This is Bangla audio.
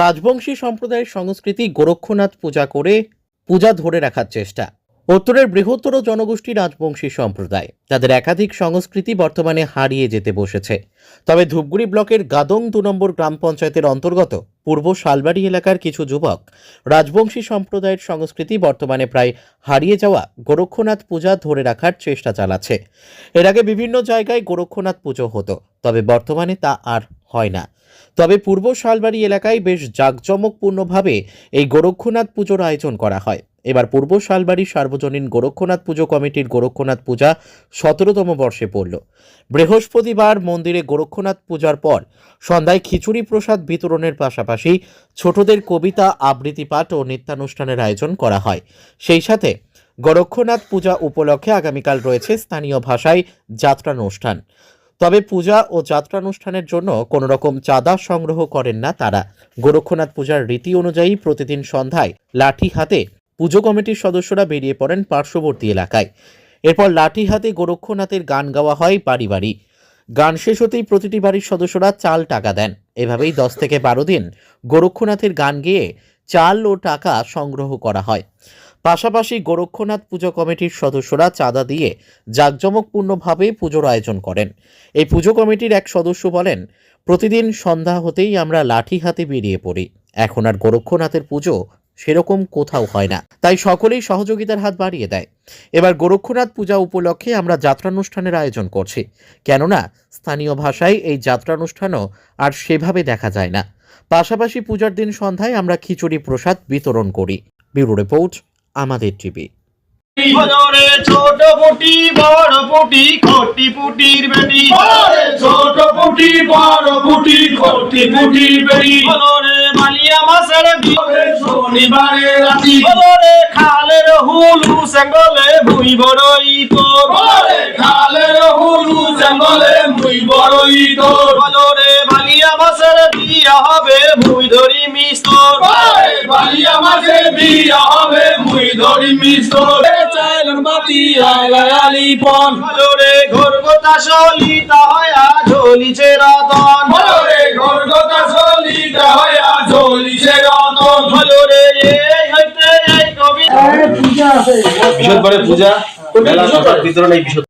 রাজবংশী সম্প্রদায়ের সংস্কৃতি গোরক্ষনাথ পূজা করে পূজা ধরে রাখার চেষ্টা। উত্তরের বৃহত্তর জনগোষ্ঠী রাজবংশী সম্প্রদায়। তাদের একাধিক সংস্কৃতি বর্তমানে হারিয়ে যেতে বসেছে। তবে ধূপগুড়ি ব্লকের গাদং দু নম্বর গ্রাম পঞ্চায়েতের অন্তর্গত পূর্ব শালবাড়ি এলাকার কিছু যুবক রাজবংশী সম্প্রদায়ের সংস্কৃতি বর্তমানে প্রায় হারিয়ে যাওয়া গোরক্ষনাথ পূজা ধরে রাখার চেষ্টা চালাচ্ছে। এর আগে বিভিন্ন জায়গায় গোরক্ষনাথ পুজো হতো, তবে বর্তমানে তা আর হয় না। তবে পূর্ব শালবাড়ি এলাকায় বেশ জাঁকজমকপূর্ণভাবে এই গোরক্ষনাথ পুজোর আয়োজন করা হয়। এবার পূর্ব শালবাড়ি সার্বজনীন গোরক্ষনাথ পুজো কমিটির গোরক্ষনাথ পূজা সতেরোতম বর্ষে পড়ল। বৃহস্পতিবার মন্দিরে গোরক্ষনাথ পূজার পর সন্ধ্যায় খিচুড়ি প্রসাদ বিতরণের পাশাপাশি ছোটদের কবিতা, আবৃত্তি পাঠ ও নৃত্যানুষ্ঠানের আয়োজন করা হয়। সেই সাথে গোরক্ষনাথ পূজা উপলক্ষে আগামীকাল রয়েছে স্থানীয় ভাষায় যাত্রানুষ্ঠান। তবে পূজা ও যাত্রানুষ্ঠানের জন্য কোনো রকম চাঁদা সংগ্রহ করেন না তারা। গোরক্ষনাথ পূজার রীতি অনুযায়ী প্রতিদিন সন্ধ্যায় লাঠি হাতে পুজো কমিটির সদস্যরা বেরিয়ে পড়েন পার্শ্ববর্তী এলাকায়। এরপর লাঠি হাতে গোরক্ষনাথের গান গাওয়া হয় বাড়ি বাড়ি। গান শেষ হতেই প্রতিটি বাড়ির সদস্যরা চাল টাকা দেন। এভাবেই দশ থেকে বারো দিন গোরক্ষনাথের গান গেয়ে চাল ও টাকা সংগ্রহ করা হয়। পাশাপাশি গোরক্ষনাথ পুজো কমিটির সদস্যরা চাঁদা দিয়ে জাঁকজমকপূর্ণভাবে পুজোর আয়োজন করেন। এই পুজো কমিটির এক সদস্য বলেন, প্রতিদিন সন্ধ্যা হতেই আমরা লাঠি হাতে বেরিয়ে পড়ি। এখন আর গোরক্ষনাথের পুজো সেরকম কোথাও হয় না। তাই সকলেই সহযোগিতার হাত বাড়িয়ে দেয়। এবার গোরক্ষনাথ পূজা উপলক্ষে আমরা যাত্রানুষ্ঠানের আয়োজন করছি। কেননা, স্থানীয় ভাষায় এই যাত্রানুষ্ঠানও আর সেভাবে দেখা যায় না। পাশাপাশি পূজার দিন সন্ধ্যায় আমরা খিচুড়ি প্রসাদ বিতরণ করি। ব্যুরো রিপোর্ট আমাদের টিভি ভজরে ছোট পুটি বড় পুটি খটি পুটির বেটি। ছোট পুটি বড় পুটি খটি পুটি বেরি মালিয়া মাসের শনিবারে রাতি। খালের হুলু সেঙ্গলে ভুই বড়ই তো খালের হুলু বড়ই মালিয়া মাসের বিয়া হবে ভুই ধরি বালিয়া মাঝে বিয়া হবে মুই ধরি মিস্তর চাইলেন বাতি আলায়ালি পন ভজরে ঘর কথা সলিতা হয়া ঝলিছে রতন। ওরে গর্গতা চলিতে হয়া রতন। এই হইতে এই কবি বিশদবারে পূজা মেলা বিতরণ এই বিশদ